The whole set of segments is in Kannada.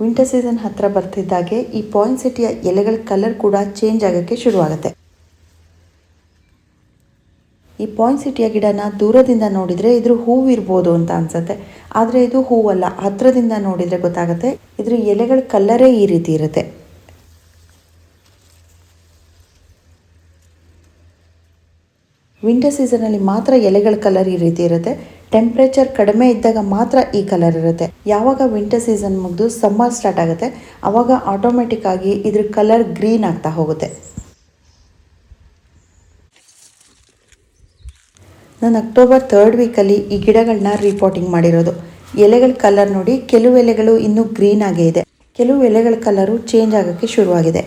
ವಿಂಟರ್ ಸೀಸನ್ ಹತ್ರ ಬರ್ತಿದ್ದಾಗೆ ಈ ಪಾಯಿಂಟ್ ಸಿಟಿಯ ಎಲೆಗಳ ಕಲರ್ ಕೂಡ ಚೇಂಜ್ ಆಗೋಕ್ಕೆ ಶುರುವಾಗುತ್ತೆ. ಈ ಪಾಯಿಂಟ್ ಸಿಟಿಯ ಗಿಡನ ದೂರದಿಂದ ನೋಡಿದರೆ ಇದ್ರ ಹೂವಿರ್ಬೋದು ಅಂತ ಅನ್ಸುತ್ತೆ. ಆದರೆ ಇದು ಹೂವಲ್ಲ ಹತ್ತಿರದಿಂದ ನೋಡಿದರೆ ಗೊತ್ತಾಗುತ್ತೆ. ಇದ್ರ ಎಲೆಗಳ ಕಲ್ಲರೇ ಈ ರೀತಿ ಇರುತ್ತೆ. ವಿಂಟರ್ ಸೀಸನಲ್ಲಿ ಮಾತ್ರ ಎಲೆಗಳ ಕಲರ್ ಈ ರೀತಿ ಇರುತ್ತೆ. ಟೆಂಪ್ರೇಚರ್ ಕಡಿಮೆ ಇದ್ದಾಗ ಮಾತ್ರ ಈ ಕಲರ್ ಇರುತ್ತೆ. ಯಾವಾಗ ವಿಂಟರ್ ಸೀಸನ್ ಮುಗಿದು ಸಮ್ಮರ್ ಸ್ಟಾರ್ಟ್ ಆಗುತ್ತೆ ಆವಾಗ ಆಟೋಮೆಟಿಕ್ ಆಗಿ ಇದ್ರ ಕಲರ್ ಗ್ರೀನ್ ಆಗ್ತಾ ಹೋಗುತ್ತೆ. ನಾನು ಅಕ್ಟೋಬರ್ ಥರ್ಡ್ ವೀಕಲ್ಲಿ ಈ ಗಿಡಗಳನ್ನ ರಿಪೋರ್ಟಿಂಗ್ ಮಾಡಿರೋದು. ಎಲೆಗಳ ಕಲರ್ ನೋಡಿ ಕೆಲವು ಎಲೆಗಳು ಇನ್ನೂ ಗ್ರೀನ್ ಆಗೇ ಇದೆ. ಕೆಲವು ಎಲೆಗಳ ಕಲರು ಚೇಂಜ್ ಆಗೋಕ್ಕೆ ಶುರುವಾಗಿದೆ.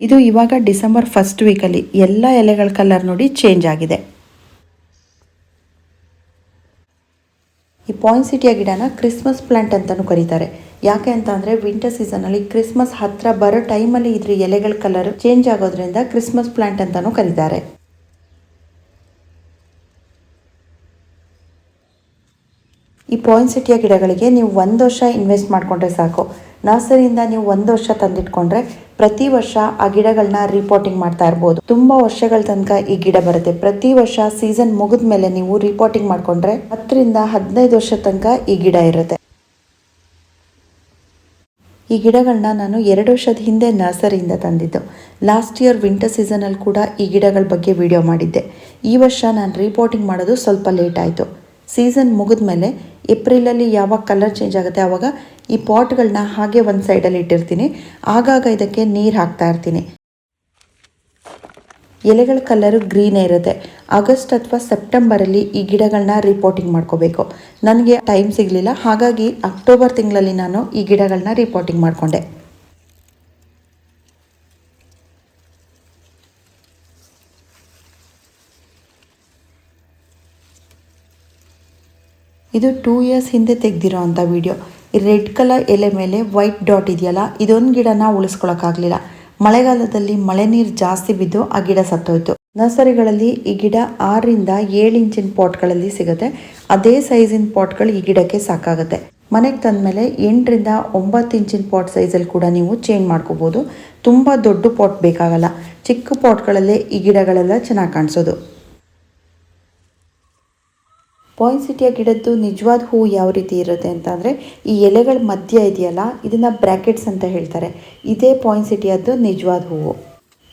ಇದು ಇವಾಗ ಡಿಸೆಂಬರ್ ಫಸ್ಟ್ ವೀಕಲ್ಲಿ ಎಲ್ಲ ಎಲೆಗಳ ಕಲರ್ ನೋಡಿ ಚೇಂಜ್ ಆಗಿದೆ. ಈ ಪಾಯಿಂಟ್ ಸಿಟಿಯ ಗಿಡನ ಕ್ರಿಸ್ಮಸ್ ಪ್ಲಾಂಟ್ ಅಂತಲೂ ಕರೀತಾರೆ. ಯಾಕೆ ಅಂತ ಅಂದರೆ ವಿಂಟರ್ ಸೀಸನಲ್ಲಿ ಕ್ರಿಸ್ಮಸ್ ಹತ್ರ ಬರೋ ಟೈಮಲ್ಲಿ ಇದ್ರ ಎಲೆಗಳ ಕಲರ್ ಚೇಂಜ್ ಆಗೋದ್ರಿಂದ ಕ್ರಿಸ್ಮಸ್ ಪ್ಲಾಂಟ್ ಅಂತಲೂ ಕರೀತಾರೆ. ಈ ಪಾಯಿಂಟ್ ಸಿಟಿಯ ಗಿಡಗಳಿಗೆ ನೀವು ಒಂದು ವರ್ಷ ಇನ್ವೆಸ್ಟ್ ಮಾಡಿಕೊಂಡ್ರೆ ಸಾಕು. ನರ್ಸರಿಯಿಂದ ನೀವು ಒಂದು ವರ್ಷ ತಂದಿಟ್ಕೊಂಡ್ರೆ ಪ್ರತಿ ವರ್ಷ ಆ ಗಿಡಗಳನ್ನ ರಿಪೋರ್ಟಿಂಗ್ ಮಾಡ್ತಾ ಇರ್ಬೋದು. ತುಂಬಾ ವರ್ಷಗಳ ತನಕ ಈ ಗಿಡ ಬರುತ್ತೆ. ಪ್ರತಿ ವರ್ಷ ಸೀಸನ್ ಮುಗಿದ ಮೇಲೆ ನೀವು ರಿಪೋರ್ಟಿಂಗ್ ಮಾಡ್ಕೊಂಡ್ರೆ ಹತ್ತರಿಂದ ಹದಿನೈದು ವರ್ಷ ತನಕ ಈ ಗಿಡ ಇರುತ್ತೆ. ಈ ಗಿಡಗಳನ್ನ ನಾನು ಎರಡು ವರ್ಷದ ಹಿಂದೆ ನರ್ಸರಿಯಿಂದ ತಂದಿದ್ದು. ಲಾಸ್ಟ್ ಇಯರ್ ವಿಂಟರ್ ಸೀಸನಲ್ಲಿ ಕೂಡ ಈ ಗಿಡಗಳ ಬಗ್ಗೆ ವಿಡಿಯೋ ಮಾಡಿದ್ದೆ. ಈ ವರ್ಷ ನಾನು ರಿಪೋರ್ಟಿಂಗ್ ಮಾಡೋದು ಸ್ವಲ್ಪ ಲೇಟ್ ಆಯಿತು. ಸೀಸನ್ ಮುಗಿದ ಮೇಲೆ ಏಪ್ರಿಲಲ್ಲಿ ಯಾವಾಗ ಕಲರ್ ಚೇಂಜ್ ಆಗುತ್ತೆ ಆವಾಗ ಈ ಪಾಟ್ಗಳನ್ನ ಹಾಗೆ ಒಂದು ಸೈಡಲ್ಲಿ ಇಟ್ಟಿರ್ತೀನಿ. ಆಗಾಗ ಇದಕ್ಕೆ ನೀರು ಹಾಕ್ತಾ ಇರ್ತೀನಿ. ಎಲೆಗಳ ಕಲರು ಗ್ರೀನೇ ಇರುತ್ತೆ. ಆಗಸ್ಟ್ ಅಥವಾ ಸೆಪ್ಟೆಂಬರಲ್ಲಿ ಈ ಗಿಡಗಳನ್ನ ರಿಪೋರ್ಟಿಂಗ್ ಮಾಡ್ಕೋಬೇಕು. ನನಗೆ ಟೈಮ್ ಸಿಗಲಿಲ್ಲ. ಹಾಗಾಗಿ ಅಕ್ಟೋಬರ್ ತಿಂಗಳಲ್ಲಿ ನಾನು ಈ ಗಿಡಗಳನ್ನ ರಿಪೋರ್ಟಿಂಗ್ ಮಾಡಿಕೊಂಡೆ. ಇದು ಟೂ ಇಯರ್ಸ್ ಹಿಂದೆ ತೆಗೆದಿರೋ ಅಂಥ ವಿಡಿಯೋ ರೆಡ್ ಕಲರ್ ಎಲೆ ಮೇಲೆ ವೈಟ್ ಡಾಟ್ ಇದೆಯಲ್ಲ, ಇದೊಂದು ಗಿಡನ ಉಳಿಸ್ಕೊಳಕ್ಕಾಗಲಿಲ್ಲ. ಮಳೆಗಾಲದಲ್ಲಿ ಮಳೆ ನೀರು ಜಾಸ್ತಿ ಬಿದ್ದು ಆ ಗಿಡ ಸತ್ತೋಯ್ತು. ನರ್ಸರಿಗಳಲ್ಲಿ ಈ ಗಿಡ ಆರರಿಂದ ಏಳು ಇಂಚಿನ ಪಾಟ್ಗಳಲ್ಲಿ ಸಿಗುತ್ತೆ. ಅದೇ ಸೈಜಿನ ಪಾಟ್ಗಳು ಈ ಗಿಡಕ್ಕೆ ಸಾಕಾಗುತ್ತೆ. ಮನೆಗೆ ತಂದಮೇಲೆ ಎಂಟರಿಂದ ಒಂಬತ್ತು ಇಂಚಿನ ಪಾಟ್ ಸೈಜಲ್ಲಿ ಕೂಡ ನೀವು ಚೇಂಜ್ ಮಾಡ್ಕೋಬೋದು. ತುಂಬ ದೊಡ್ಡ ಪಾಟ್ ಬೇಕಾಗಲ್ಲ. ಚಿಕ್ಕ ಪಾಟ್ಗಳಲ್ಲೇ ಈ ಗಿಡಗಳೆಲ್ಲ ಚೆನ್ನಾಗಿ ಕಾಣಿಸೋದು. ಪಾಯಿಂಸಿಟಿಯ ಗಿಡದ್ದು ನಿಜವಾದ ಹೂವು ಯಾವ ರೀತಿ ಇರುತ್ತೆ ಅಂತಂದರೆ, ಈ ಎಲೆಗಳ ಮಧ್ಯ ಇದೆಯಲ್ಲ, ಇದನ್ನು ಬ್ರ್ಯಾಕೆಟ್ಸ್ ಅಂತ ಹೇಳ್ತಾರೆ. ಇದೇ ಪಾಯಿನ್ಸಿಟಿಯದ್ದು ನಿಜವಾದ ಹೂವು.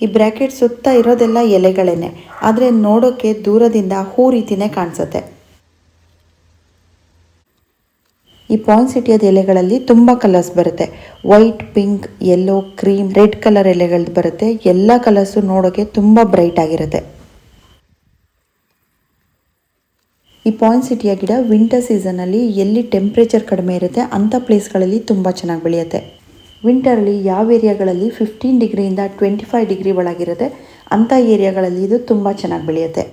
ಈ ಬ್ರ್ಯಾಕೆಟ್ ಸುತ್ತ ಇರೋದೆಲ್ಲ ಎಲೆಗಳೇನೆ. ಆದರೆ ನೋಡೋಕ್ಕೆ ದೂರದಿಂದ ಹೂ ರೀತಿನೇ ಕಾಣಿಸುತ್ತೆ. ಈ ಪಾಯಿಂಸಿಟಿಯದ ಎಲೆಗಳಲ್ಲಿ ತುಂಬ ಕಲರ್ಸ್ ಬರುತ್ತೆ. White pink yellow cream red colour ಎಲೆಗಳು ಬರುತ್ತೆ. ಎಲ್ಲ ಕಲರ್ಸು ನೋಡೋಕ್ಕೆ ತುಂಬ ಬ್ರೈಟ್ ಆಗಿರುತ್ತೆ. ಈ ಪಾಯಿಂಟ್ ಸಿಟಿಯ ಗಿಡ ವಿಂಟರ್ ಸೀಸನಲ್ಲಿ ಎಲ್ಲಿ ಟೆಂಪ್ರೇಚರ್ ಕಡಿಮೆ ಇರುತ್ತೆ ಅಂಥ ಪ್ಲೇಸ್ಗಳಲ್ಲಿ ತುಂಬ ಚೆನ್ನಾಗಿ ಬೆಳೆಯುತ್ತೆ. ವಿಂಟರಲ್ಲಿ ಯಾವ ಏರಿಯಾಗಳಲ್ಲಿ ಫಿಫ್ಟೀನ್ ಡಿಗ್ರಿಯಿಂದ ಟ್ವೆಂಟಿ ಫೈವ್ ಡಿಗ್ರಿ ಒಳಗಿರುತ್ತೆ ಅಂಥ ಏರಿಯಾಗಳಲ್ಲಿ ಇದು ತುಂಬ ಚೆನ್ನಾಗಿ ಬೆಳೆಯುತ್ತೆ.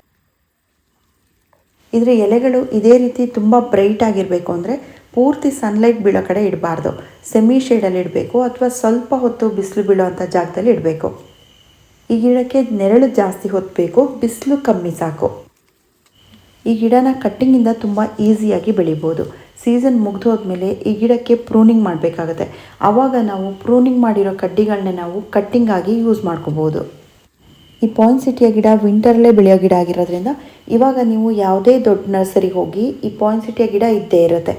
ಇದರ ಎಲೆಗಳು ಇದೇ ರೀತಿ ತುಂಬ ಬ್ರೈಟ್ ಆಗಿರಬೇಕು ಅಂದರೆ ಪೂರ್ತಿ ಸನ್ಲೈಟ್ ಬೀಳೋ ಕಡೆ ಇಡಬಾರ್ದು. ಸೆಮಿ ಶೇಡಲ್ಲಿ ಇಡಬೇಕು ಅಥವಾ ಸ್ವಲ್ಪ ಹೊತ್ತು ಬಿಸಿಲು ಬೀಳೋ ಅಂಥ ಜಾಗದಲ್ಲಿ ಇಡಬೇಕು. ಈ ಗಿಡಕ್ಕೆ ನೆರಳು ಜಾಸ್ತಿ ಹೊತ್ತಬೇಕು ಬಿಸಿಲು ಕಮ್ಮಿ ಸಾಕು. ಈ ಗಿಡನ ಕಟ್ಟಿಂಗಿಂದ ತುಂಬ ಈಸಿಯಾಗಿ ಬೆಳಿಬೋದು. ಸೀಸನ್ ಮುಗ್ದು ಈ ಗಿಡಕ್ಕೆ ಪ್ರೂನಿಂಗ್ ಮಾಡಬೇಕಾಗುತ್ತೆ. ಆವಾಗ ನಾವು ಪ್ರೂನಿಂಗ್ ಮಾಡಿರೋ ಕಡ್ಡಿಗಳನ್ನೇ ನಾವು ಕಟ್ಟಿಂಗ್ ಆಗಿ ಯೂಸ್ ಮಾಡ್ಕೋಬೋದು. ಈ ಪಾಯಿಂಟ್ ಸಿಟಿಯ ಗಿಡ ವಿಂಟರಲ್ಲೇ ಬೆಳೆಯೋ ಗಿಡ ಆಗಿರೋದ್ರಿಂದ ಇವಾಗ ನೀವು ಯಾವುದೇ ದೊಡ್ಡ ನರ್ಸರಿಗೆ ಹೋಗಿ ಈ ಪಾಯಿಂಟ್ ಸಿಟಿಯ ಗಿಡ ಇದ್ದೇ ಇರುತ್ತೆ.